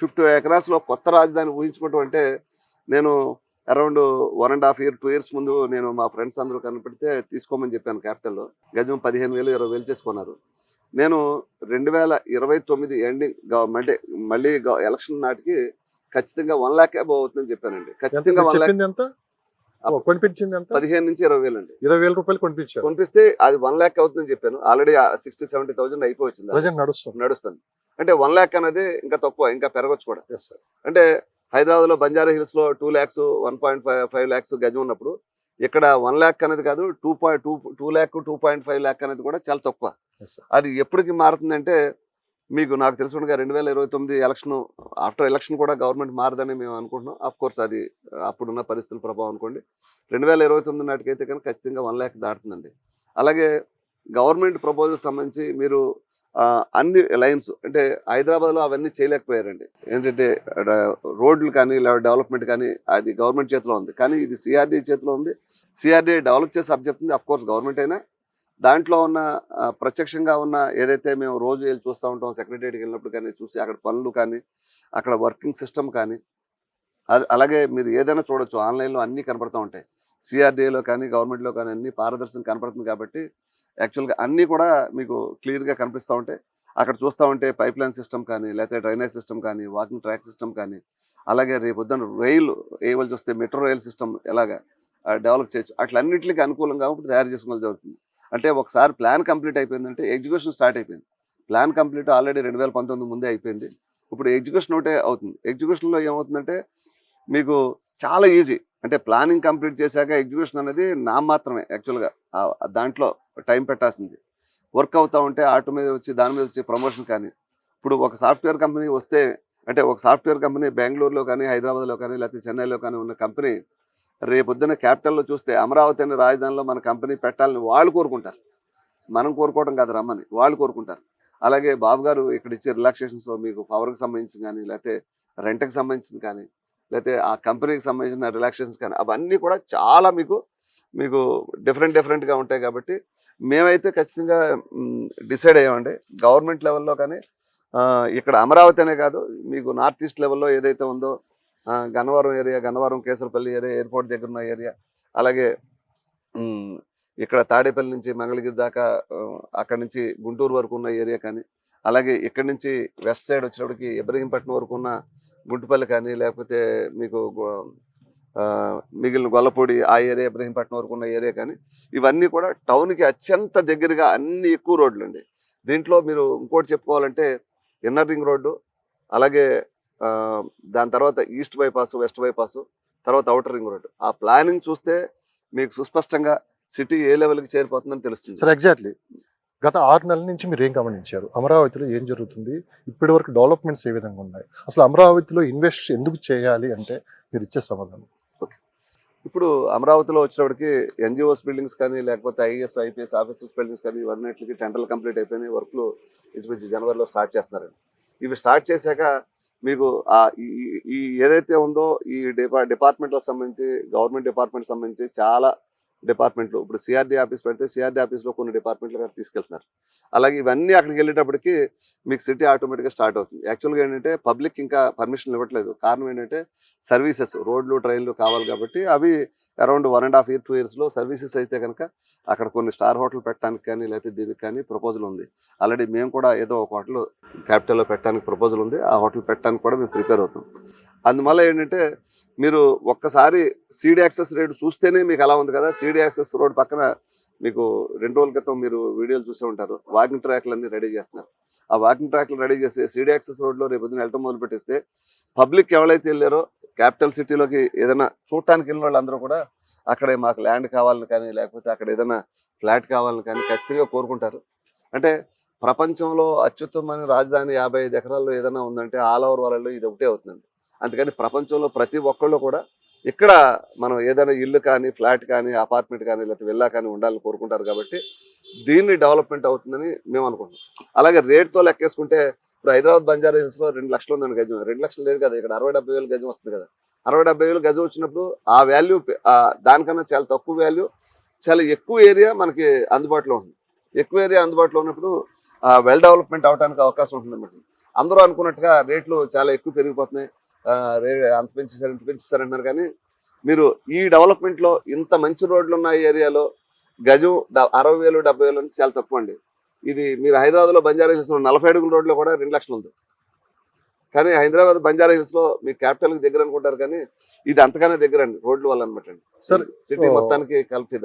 Fifty ఎకరాస్లో కొత్త రాజధాని ఊహించుకోవటం అంటే నేను around one and half year two years ముందు నేను మా ఫ్రెండ్స్ అందరూ కనపడితే తీసుకోమని చెప్పాను క్యాపిటల్లో. గజం పదిహేను వేలు ఇరవై వేలు చేసుకున్నారు. నేను రెండు వేల ఇరవై తొమ్మిది ఎండింగ్ అంటే మళ్ళీ ఎలక్షన్ నాటికి ఖచ్చితంగా వన్ ల్యాక్ అబౌవ్ అవుతుందని చెప్పానండి. ఖచ్చితంగా వన్ ల్యాక్ కొనిపించింది ఎంత? పదిహేను నుంచి ఇరవై వేలు అండి. ఇరవై వేల రూపాయలు కొనిపించారు. కొనిపిస్తే అది వన్ ల్యాక్ అవుతుందని చెప్పాను. ఆల్రెడీ సిక్స్టీ సెవెంటీ థౌసండ్ అయిపోయింది ప్రజెంట్ నడుస్తుంది. నడుస్తుంది. అంటే వన్ ల్యాక్ అనేది ఇంకా తక్కువ ఇంకా పెరగచ్చు కూడా. అంటే హైదరాబాద్లో బంజారా హిల్స్లో two lakhs one point five five lakhs గజం ఉన్నప్పుడు ఇక్కడ వన్ ల్యాక్ అనేది కాదు two point two two lakh two point five lakh అనేది కూడా చాలా తక్కువ. అది ఎప్పటికి మారుతుందంటే మీకు నాకు తెలుసుండగా రెండు వేల ఇరవై తొమ్మిది ఎలక్షన్ ఆఫ్టర్ ఎలక్షన్ కూడా గవర్నమెంట్ మారదని మేము అనుకుంటున్నాం. అఫ్ కోర్స్ అది అప్పుడున్న పరిస్థితుల ప్రభావం అనుకోండి. రెండు వేల ఇరవై తొమ్మిది నాటికైతే కనుక ఖచ్చితంగా వన్ ల్యాక్ దాటుతుందండి. అలాగే గవర్నమెంట్ ప్రపోజల్ సంబంధించి మీరు అన్ని లైన్స్ అంటే హైదరాబాద్లో అవన్నీ చేయలేకపోయారండి. ఏంటంటే అక్కడ రోడ్లు కానీ లేదా డెవలప్మెంట్ కానీ అది గవర్నమెంట్ చేతిలో ఉంది. కానీ ఇది సిఆర్డీ చేతిలో ఉంది. సిఆర్డీ డెవలప్ చేసి సబ్జెక్ట్ ఉంది. అఫ్ కోర్స్ గవర్నమెంట్ అయినా దాంట్లో ఉన్న ప్రత్యక్షంగా ఉన్న ఏదైతే మేము రోజు వెళ్ళి చూస్తూ ఉంటాం సెక్రటరీకి వెళ్ళినప్పుడు కానీ చూసి అక్కడ పనులు కానీ అక్కడ వర్కింగ్ సిస్టమ్ కానీ అది అలాగే మీరు ఏదైనా చూడొచ్చు. ఆన్లైన్లో అన్నీ కనపడుతూ ఉంటాయి. సిఆర్డీఏలో కానీ గవర్నమెంట్లో కానీ అన్ని పారదర్శకం కనపడుతుంది కాబట్టి యాక్చువల్గా అన్నీ కూడా మీకు క్లియర్గా కనిపిస్తూ ఉంటాయి. అక్కడ చూస్తూ ఉంటే పైప్ లైన్ సిస్టమ్ కానీ లేకపోతే డ్రైనేజ్ సిస్టమ్ కానీ వాకింగ్ ట్రాక్ సిస్టమ్ కానీ అలాగే రేపు పొద్దున్న రైలు ఏవల్ చూస్తే మెట్రో రైల్ సిస్టమ్ ఎలాగా డెవలప్ చేయొచ్చు. అట్లన్నింటికి అనుకూలంగా ఇప్పుడు తయారు చేసుకోవాల్సి జరుగుతుంది. అంటే ఒకసారి ప్లాన్ కంప్లీట్ అయిపోయిందంటే ఎగ్జిక్యూషన్ స్టార్ట్ అయిపోయింది. ప్లాన్ కంప్లీట్ ఆల్రెడీ రెండు వేల పంతొమ్మిది ముందే అయిపోయింది. ఇప్పుడు ఎగ్జిక్యూషన్ ఒకటే అవుతుంది. ఎగ్జిక్యూషన్లో ఏమవుతుందంటే మీకు చాలా ఈజీ. అంటే ప్లానింగ్ కంప్లీట్ చేశాక ఎగ్జిక్యూషన్ అనేది నా మాత్రమే యాక్చువల్గా దాంట్లో టైం పెట్టాల్సింది. వర్క్ అవుతూ ఉంటే ఆటో మీద వచ్చి దాని మీద వచ్చి ప్రమోషన్ కానీ ఇప్పుడు ఒక సాఫ్ట్వేర్ కంపెనీ వస్తే అంటే ఒక సాఫ్ట్వేర్ కంపెనీ బెంగళూరులో కానీ హైదరాబాద్లో కానీ లేకపోతే చెన్నైలో కానీ ఉన్న కంపెనీ రేపొద్దున క్యాపిటల్లో చూస్తే అమరావతి అనే రాజధానిలో మన కంపెనీ పెట్టాలని వాళ్ళు కోరుకుంటారు. మనం కోరుకోవడం కాదు రమ్మని వాళ్ళు కోరుకుంటారు. అలాగే బాబు గారు ఇక్కడ ఇచ్చే రిలాక్సేషన్స్ మీకు పవర్కి సంబంధించి కానీ లేకపోతే రెంట్కి సంబంధించింది కానీ లేకపోతే ఆ కంపెనీకి సంబంధించిన రిలాక్సేషన్స్ కానీ అవన్నీ కూడా చాలా మీకు మీకు డిఫరెంట్ డిఫరెంట్గా ఉంటాయి కాబట్టి మేమైతే ఖచ్చితంగా డిసైడ్ అయ్యామండి. గవర్నమెంట్ లెవెల్లో కానీ ఇక్కడ అమరావతి అనే కాదు మీకు నార్త్ ఈస్ట్ లెవెల్లో ఏదైతే ఉందో Gannavaram area Gannavaram Kesarapalli area airport దగ్గర ఉన్న ఏరియా అలాగే ఇక్కడ తాడేపల్లి నుంచి మంగళగిరి దాకా అక్కడి నుంచి గుంటూరు వరకు ఉన్న ఏరియా కానీ అలాగే ఇక్కడి నుంచి వెస్ట్ సైడ్ వచ్చినప్పటికి ఇబ్రహీంపట్నం వరకు ఉన్న గుంటుపల్లి కానీ లేకపోతే మీకు మిగిలిన గొల్లపూడి ఆ ఏరియా ఇబ్రహీంపట్నం వరకు ఉన్న ఏరియా కానీ ఇవన్నీ కూడా టౌన్కి అత్యంత దగ్గరగా అన్ని ఎక్కువ రోడ్లు అండి దీంట్లో మీరు ఇంకోటి చెప్పుకోవాలంటే ఇన్నర్ రింగ్ రోడ్డు అలాగే దాని తర్వాత ఈస్ట్ బైపాస్ వెస్ట్ బైపాస్ తర్వాత అవుటర్ రింగ్ రోడ్డు ఆ ప్లానింగ్ చూస్తే మీకు సుస్పష్టంగా సిటీ ఏ లెవెల్కి చేరిపోతుందని తెలుస్తుంది. Sir exactly. గత ఆరు నెలల నుంచి మీరు ఏం గమనించారు? అమరావతిలో ఏం జరుగుతుంది? ఇప్పటి వరకు డెవలప్మెంట్స్ ఏ విధంగా ఉన్నాయి? అసలు అమరావతిలో ఇన్వెస్ట్ ఎందుకు చేయాలి అంటే మీరు ఇచ్చే సమాధానం. ఇప్పుడు అమరావతిలో వచ్చినప్పటికి ఎన్జిఓస్ బిల్డింగ్స్ కానీ లేకపోతే ఐఏఎస్ ఐపీఎస్ ఆఫీసర్స్ బిల్డింగ్స్ కానీ ఇవన్నిటికి టెండర్లు కంప్లీట్ అయిపోయినాయి. వర్క్లు ఇంచుమించు జనవరిలో స్టార్ట్ చేస్తున్నారండి. ఇవి స్టార్ట్ చేశాక మీకు ఈ ఈ ఏదైతే ఉందో ఈ డిపా డిపార్ట్మెంట్లకు సంబంధించి గవర్నమెంట్ డిపార్ట్మెంట్ సంబంధించి చాలా డిపార్ట్మెంట్లు. ఇప్పుడు సిఆర్డీ ఆఫీస్ పెడితే సిఆర్డీ ఆఫీస్లో కొన్ని డిపార్ట్మెంట్లు గారు తీసుకెళ్తున్నారు. అలాగే ఇవన్నీ అక్కడికి వెళ్ళేటప్పటికి మీకు సిటీ ఆటోమేటిక్గా స్టార్ట్ అవుతుంది. యాక్చువల్గా ఏంటంటే పబ్లిక్ ఇంకా పర్మిషన్ ఇవ్వట్లేదు. కారణం ఏంటంటే సర్వీసెస్ రోడ్లు ట్రైన్లు కావాలి కాబట్టి అవి around one and half year two ఇయర్స్లో సర్వీసెస్ అయితే కనుక అక్కడ కొన్ని స్టార్ హోటల్ పెట్టడానికి కానీ లేకపోతే దీనికి కానీ ప్రపోజల్ ఉంది. ఆల్రెడీ మేము కూడా ఏదో ఒక హోటల్ క్యాపిటల్లో పెట్టడానికి ప్రపోజల్ ఉంది ఆ హోటల్ పెట్టడానికి కూడా మేము ప్రిపేర్ అవుతాం. అందువల్ల ఏంటంటే మీరు ఒక్కసారి సీడీ యాక్సెస్ రేట్ చూస్తేనే మీకు అలా ఉంది కదా సీడీ యాక్సెస్ రోడ్ పక్కన మీకు రెండు రోజుల క్రితం మీరు వీడియోలు చూసే ఉంటారు వాకింగ్ ట్రాక్లన్నీ రెడీ చేస్తున్నారు. ఆ వాకింగ్ ట్రాక్లు రెడీ చేసి సీడీ యాక్సెస్ రోడ్లో రేపు పొద్దున వెళ్ళటం మొదలు పెట్టిస్తే పబ్లిక్ ఎవరైతే వెళ్ళారో క్యాపిటల్ సిటీలోకి ఏదైనా చూడటానికి వెళ్ళిన వాళ్ళందరూ కూడా అక్కడే మాకు ల్యాండ్ కావాలని కానీ లేకపోతే అక్కడ ఏదైనా ఫ్లాట్ కావాలని కానీ ఖచ్చితంగా కోరుకుంటారు. అంటే ప్రపంచంలో అత్యుత్తమైన రాజధాని యాభై ఐదు ఎకరాల్లో ఏదైనా ఉందంటే ఆల్ ఓవర్ వాళ్ళలో ఇది ఒకటే అవుతుందండి. అందుకని ప్రపంచంలో ప్రతి ఒక్కళ్ళు కూడా ఇక్కడ మనం ఏదైనా ఇల్లు కానీ ఫ్లాట్ కానీ అపార్ట్మెంట్ కానీ లేకపోతే విల్లా కానీ ఉండాలని కోరుకుంటారు కాబట్టి దీన్ని డెవలప్మెంట్ అవుతుందని మేము అనుకుంటున్నాం. అలాగే రేట్తో లెక్కేసుకుంటే ఇప్పుడు హైదరాబాద్ బంజారా హిల్స్లో రెండు లక్షలు ఉందండి గజం. రెండు లక్షలు లేదు కదా ఇక్కడ అరవై డెబ్బై వేలు గజం వస్తుంది కదా. అరవై డెబ్బై వేలు గజం వచ్చినప్పుడు ఆ వాల్యూ దానికన్నా చాలా తక్కువ వాల్యూ చాలా ఎక్కువ ఏరియా మనకి అందుబాటులో ఉంది. ఎక్కువ ఏరియా అందుబాటులో ఉన్నప్పుడు వెల్ డెవలప్మెంట్ అవడానికి అవకాశం ఉంటుంది అన్నమాట. అందరూ అనుకున్నట్టుగా రేట్లు చాలా ఎక్కువ పెరిగిపోతున్నాయి. అంత పెంచేసారు ఇంత పెంచేసారు అంటున్నారు కానీ మీరు ఈ డెవలప్మెంట్లో ఇంత మంచి రోడ్లు ఉన్న ఈ ఏరియాలో గజం అరవై వేలు డెబ్బై వేలు చాలా తక్కువ అండి. ఇది మీరు హైదరాబాద్లో బంజారా హిల్స్లో నలభై అడుగుల రోడ్లో కూడా రెండు లక్షలు ఉంది. కానీ హైదరాబాద్ బంజారా హిల్స్లో మీ క్యాపిటల్కి దగ్గర అనుకుంటారు కానీ ఇది అంతగానే దగ్గర అండి రోడ్ల వల్ల అనమాట అండి. Sir city. మొత్తానికి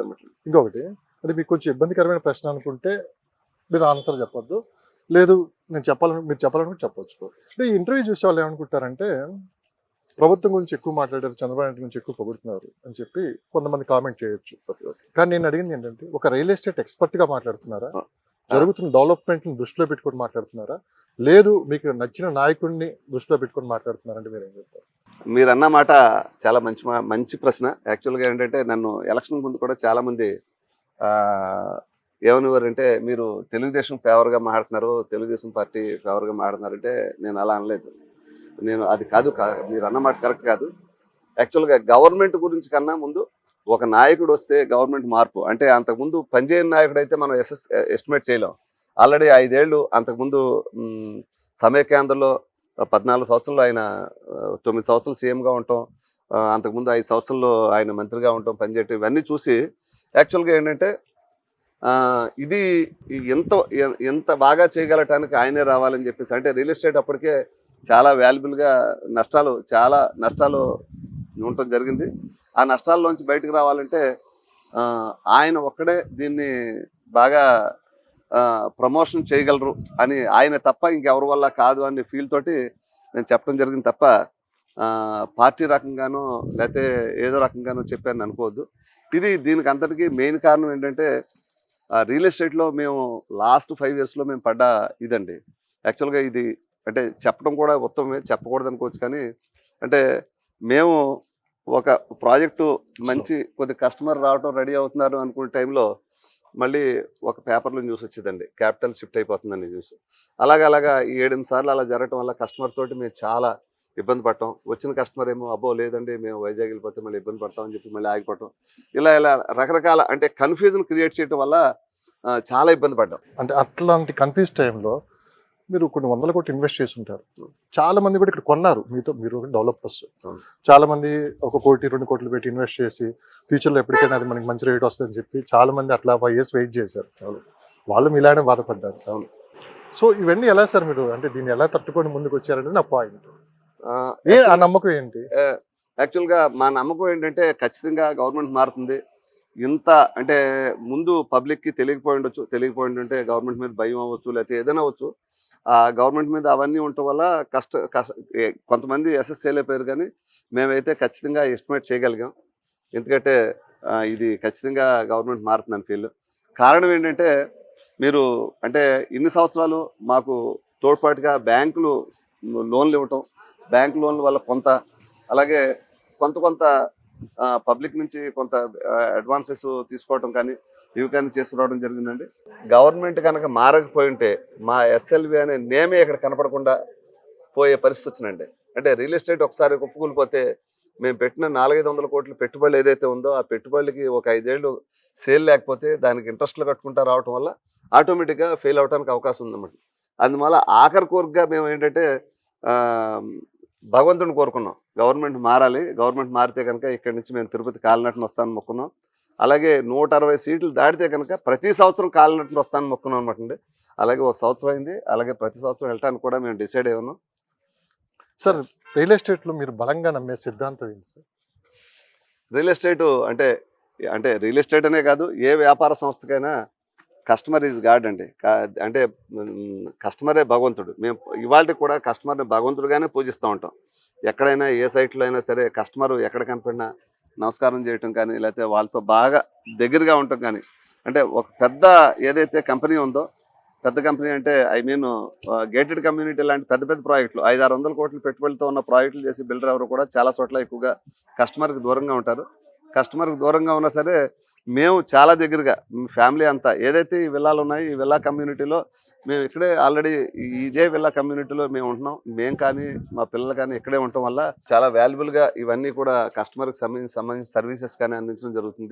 అనమాట ఇంకొకటి అది మీకు కొంచెం ఇబ్బందికరమైన ప్రశ్న అనుకుంటే మీరు ఆన్సర్ చెప్పొద్దు. లేదు నేను చెప్పాలని మీరు చెప్పాలనుకుంటే చెప్పొచ్చు. అంటే ఈ ఇంటర్వ్యూ చూసే వాళ్ళు ఏమనుకుంటారంటే ప్రభుత్వం గురించి ఎక్కువ మాట్లాడారు చంద్రబాబు నాయుడు గురించి ఎక్కువ పొగుడుతున్నారు అని చెప్పి కొంతమంది కామెంట్ చేయొచ్చు కానీ నేను అడిగింది ఏంటంటే ఒక రియల్ ఎస్టేట్ ఎక్స్పర్ట్గా మాట్లాడుతున్నారా. జరుగుతున్న డెవలప్మెంట్ని దృష్టిలో పెట్టుకొని మాట్లాడుతున్నారా? లేదు మీకు నచ్చిన నాయకుడిని దృష్టిలో పెట్టుకొని మాట్లాడుతున్నారంటే మీరు ఏం చెప్తారు? మీరు అన్న మాట చాలా మంచి మంచి ప్రశ్న. యాక్చువల్గా ఏంటంటే నన్ను ఎలక్షన్ ముందు కూడా చాలా మంది ఆ, మీరు తెలుగుదేశం ఫేవర్గా మాట్లాడుతున్నారు తెలుగుదేశం పార్టీ ఫేవర్గా మాట్లాడుతున్నారంటే నేను అలా అనలేదు. నేను అది కాదు మీరు అన్నమాట కరెక్ట్ కాదు. యాక్చువల్గా గవర్నమెంట్ గురించి కన్నా ముందు ఒక నాయకుడు వస్తే గవర్నమెంట్ మార్పు. అంటే అంతకుముందు పనిచేయని నాయకుడు అయితే మనం ఎస్ఎస్ ఎస్టిమేట్ చేయలేం. ఆల్రెడీ ఐదేళ్ళు అంతకుముందు సమయ కేంద్రంలో పద్నాలుగు సంవత్సరాలు ఆయన తొమ్మిది సంవత్సరాలు సీఎంగా ఉంటాం. అంతకుముందు ఐదు సంవత్సరాలు ఆయన మంత్రిగా ఉంటాం పనిచేయటం ఇవన్నీ చూసి యాక్చువల్గా ఏంటంటే ఇది ఎంత ఎంత బాగా చేయగలటానికి ఆయనే రావాలని చెప్పేసి అంటే రియల్ ఎస్టేట్ అప్పటికే చాలా వాల్యుబుల్గా నష్టాలు చాలా నష్టాలు ఉండటం జరిగింది. ఆ నష్టాల్లోంచి బయటకు రావాలంటే ఆయన ఒక్కడే దీన్ని బాగా ప్రమోషన్ చేయగలరు అని ఆయన తప్ప ఇంకెవరి వల్ల కాదు అనే ఫీల్ తోటి నేను చెప్పడం జరిగింది తప్ప పార్టీ రకంగానో లేకపోతే ఏదో రకంగానో చెప్పాను అనుకోవద్దు. ఇది దీనికి అంతటికీ మెయిన్ కారణం ఏంటంటే రియల్ ఎస్టేట్లో మేము లాస్ట్ ఫైవ్ ఇయర్స్లో మేము పడ్డ ఇదండి. యాక్చువల్గా ఇది అంటే చెప్పడం కూడా ఉత్తమమే చెప్పకూడదు అనుకోవచ్చు కానీ అంటే మేము ఒక ప్రాజెక్టు మంచి కొద్ది కస్టమర్ రావడం రెడీ అవుతున్నారు అనుకునే టైంలో మళ్ళీ ఒక పేపర్లో న్యూస్ వచ్చిందండి. క్యాపిటల్ షిఫ్ట్ అయిపోతుందని న్యూస్. అలాగ అలాగా ఈ ఏడెనిమిది సార్లు అలా జరగటం వల్ల కస్టమర్ తోటి మేము చాలా ఇబ్బంది పడటం వచ్చిన కస్టమర్ ఏమో అబ్బో లేదండి మేము వైజాగ్ వెళ్ళిపోతే మళ్ళీ ఇబ్బంది పడతామని చెప్పి మళ్ళీ ఆగిపోవటం. ఇలా ఇలా రకరకాల అంటే కన్ఫ్యూజన్ క్రియేట్ చేయడం వల్ల చాలా ఇబ్బంది పడ్డాం. అంటే అట్లాంటి కన్ఫ్యూజ్ టైంలో మీరు కొన్ని వందల కోట్లు ఇన్వెస్ట్ చేసి ఉంటారు. చాలా మంది కూడా ఇక్కడ కొన్నారు. మీతో మీరు డెవలపర్స్. చాలా మంది ఒక కోటి రెండు కోట్లు పెట్టి ఇన్వెస్ట్ చేసి ఫ్యూచర్లో ఎప్పటికైనా అది మనకి మంచి రేట్ వస్తుందని చెప్పి చాలా మంది అట్లా ఫైవ్ ఇయర్స్ వెయిట్ చేశారు. వాళ్ళు మీలానే బాధపడ్డారు. సో ఇవన్నీ ఎలా సార్ మీరు? అంటే దీన్ని ఎలా తట్టుకొని ముందుకు వచ్చారనేది నా పాయింట్ ఆ, నమ్మకం ఏంటి? యాక్చువల్గా మా నమ్మకం ఏంటంటే ఖచ్చితంగా గవర్నమెంట్ మారుతుంది. ఇంత అంటే ముందు పబ్లిక్కి తెలియకపోయి ఉండొచ్చు తెలియకపోయి ఉంటే గవర్నమెంట్ మీద భయం అవ్వచ్చు లేకపోతే ఏదైనా అవ్వచ్చు. ఆ గవర్నమెంట్ మీద అవన్నీ ఉండటం వల్ల కష్ట కష్ట కొంతమంది ఎస్ఎస్ చేయలేకపోయారు కానీ మేమైతే ఖచ్చితంగా ఎస్టిమేట్ చేయగలిగాం. ఎందుకంటే ఇది ఖచ్చితంగా గవర్నమెంట్ మారుతుందని ఫీల్ కారణం ఏంటంటే మీరు అంటే ఇన్ని సంవత్సరాలు మాకు తోడ్పాటుగా బ్యాంకులు లోన్లు ఇవ్వటం బ్యాంక్ లోన్ల వల్ల కొంత అలాగే కొంత కొంత పబ్లిక్ నుంచి కొంత అడ్వాన్సెస్ తీసుకోవడం కానీ ఇవి కానీ చేసుకురావడం జరిగిందండి. గవర్నమెంట్ కనుక మారకపోయి ఉంటే మా ఎస్ఎల్వి అనే నేమే ఇక్కడ కనపడకుండా పోయే పరిస్థితి వచ్చినండి అంటే రియల్ ఎస్టేట్ ఒకసారి కుప్పకూలిపోతే మేము పెట్టిన నాలుగైదు వందల కోట్ల పెట్టుబడులు ఏదైతే ఉందో ఆ పెట్టుబడులకి ఒక ఐదేళ్ళు సేల్ లేకపోతే దానికి ఇంట్రెస్ట్లు కట్టుకుంటా రావటం వల్ల ఆటోమేటిక్గా ఫెయిల్ అవడానికి అవకాశం ఉందన్నమాట. అందువల్ల ఆఖరి కోరికగా మేము ఏంటంటే భగవంతుని కోరుకున్నాం. గవర్నమెంట్ మారాలి. గవర్నమెంట్ మారితే కనుక ఇక్కడి నుంచి మేము తిరుపతి కాలినట్టును వస్తాను మొక్కున్నాం. అలాగే నూట అరవై సీట్లు దాటితే కనుక ప్రతి సంవత్సరం కాలినట్టును వస్తాను మొక్కున్నాం అనమాట అండి. అలాగే ఒక సంవత్సరం అయింది. అలాగే ప్రతి సంవత్సరం వెళ్ళటానికి కూడా మేము డిసైడ్ అయి ఉన్నాం. సార్ రియల్ ఎస్టేట్లో మీరు బలంగా నమ్మే సిద్ధాంతం ఏంటి సార్? రియల్ ఎస్టేట్ అంటే అంటే రియల్ ఎస్టేట్ అనే కాదు ఏ వ్యాపార సంస్థకైనా కస్టమర్ ఈజ్ గాడ్ అండి. అంటే కస్టమరే భగవంతుడు. మేము ఇవాళ కూడా కస్టమర్ని భగవంతుడుగానే పూజిస్తూ ఉంటాం. ఎక్కడైనా ఏ సైట్లో అయినా సరే కస్టమర్ ఎక్కడ కనపడినా నమస్కారం చేయటం కానీ లేకపోతే వాళ్ళతో బాగా దగ్గరగా ఉండటం కానీ అంటే ఒక పెద్ద ఏదైతే కంపెనీ ఉందో పెద్ద కంపెనీ అంటే ఐ మీన్ గేటెడ్ కమ్యూనిటీ లాంటి పెద్ద పెద్ద ప్రాజెక్టులు. ఐదు ఆరు వందల కోట్లు పెట్టుబడితో ఉన్న ప్రాజెక్టులు చేసి బిల్డర్ ఎవరు కూడా చాలా చోట్ల ఎక్కువగా కస్టమర్కి దూరంగా ఉంటారు. కస్టమర్కి దూరంగా ఉన్నా సరే మేము చాలా దగ్గరగా ఫ్యామిలీ అంతా ఏదైతే ఈ విల్లాలు ఉన్నాయో ఈ విల్లా కమ్యూనిటీలో మేము ఇక్కడే ఆల్రెడీ ఇదే విల్లా కమ్యూనిటీలో మేము ఉంటున్నాం. మేము కానీ మా పిల్లలు కానీ ఇక్కడే ఉండటం వల్ల చాలా వాల్యుబుల్గా ఇవన్నీ కూడా కస్టమర్కి సంబంధించి సంబంధించిన సర్వీసెస్ కానీ అందించడం జరుగుతుంది.